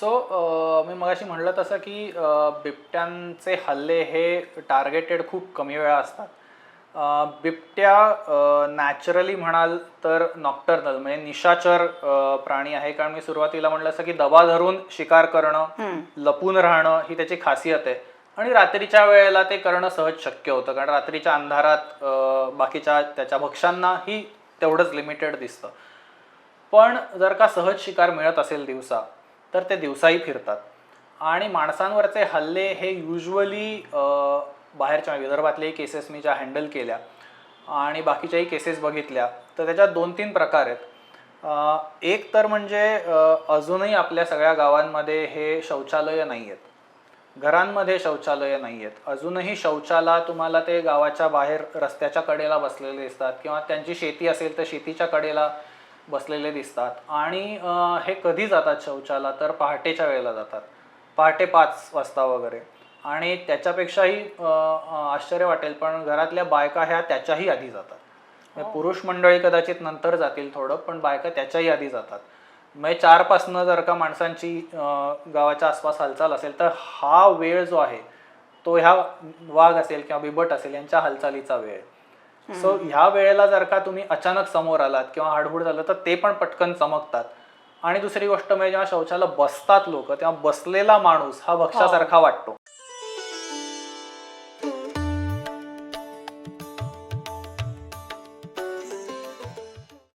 So मी मगाशी म्हणलं तसं की बिबट्यांचे हल्ले हे टार्गेटेड खूप कमी वेळा असतात. बिबट्या नॅचरली म्हणाल तर नॉक्टर्नल म्हणजे निशाचर प्राणी आहे. कारण मी सुरुवातीला म्हणलं असं की दबा धरून शिकार करणं लपून राहणं ही त्याची खासियत आहे. आणि रात्रीच्या वेळेला ते करणं सहज शक्य होतं. कारण रात्रीच्या अंधारात बाकीच्या त्याच्या भक्ष्यांनाही तेवढंच लिमिटेड दिसतं. पण जर का सहज शिकार मिळत असेल दिवसा तर ते दिवसाही फिरतात. आणि माणसांवरचे हल्ले हे युजली बाहेरच्या म्हणजे विदर्भातलेही केसेस मी ज्या हँडल केल्या आणि बाकीच्याही केसेस बघितल्या तर त्याच्यात दोन तीन प्रकार आहेत. एक तर म्हणजे अजूनही आपल्या सगळ्या गावांमध्ये हे शौचालयं नाही आहेत घरांमध्ये शौचालय नाही आहेत अजूनही शौचाला तुम्हाला ते गावाच्या बाहेर रस्त्याच्या कडेला बसलेले दिसतात किंवा त्यांची शेती असेल तर शेतीच्या कडेला बसलेले दिसतात. आणि हे कधी जातात शौचाला? तर पहाटेच्या वेळेला जातात. पहाटे पाच वाजता वगैरे. आणि त्याच्यापेक्षाही आश्चर्य वाटेल पण घरातल्या बायका ह्या त्याच्याही आधी जातात. म्हणजे पुरुष मंडळी कदाचित नंतर जातील थोडं पण बायका त्याच्याही आधी जातात. म्हणजे चारपासनं जर का माणसांची गावाच्या आसपास हालचाल असेल तर हा वेळ जो आहे तो ह्या वाघ असेल किंवा बिबट असेल यांच्या हालचालीचा वेळ. सो ह्या वेळेला जर का तुम्ही अचानक समोर आलात किंवा हाडबूड झालं तर ते पण पटकन चमकतात. आणि दुसरी गोष्ट म्हणजे जेव्हा शौचाला बसतात लोक तेव्हा बसलेला माणूस हा भक्ष्यासारखा वाटतो.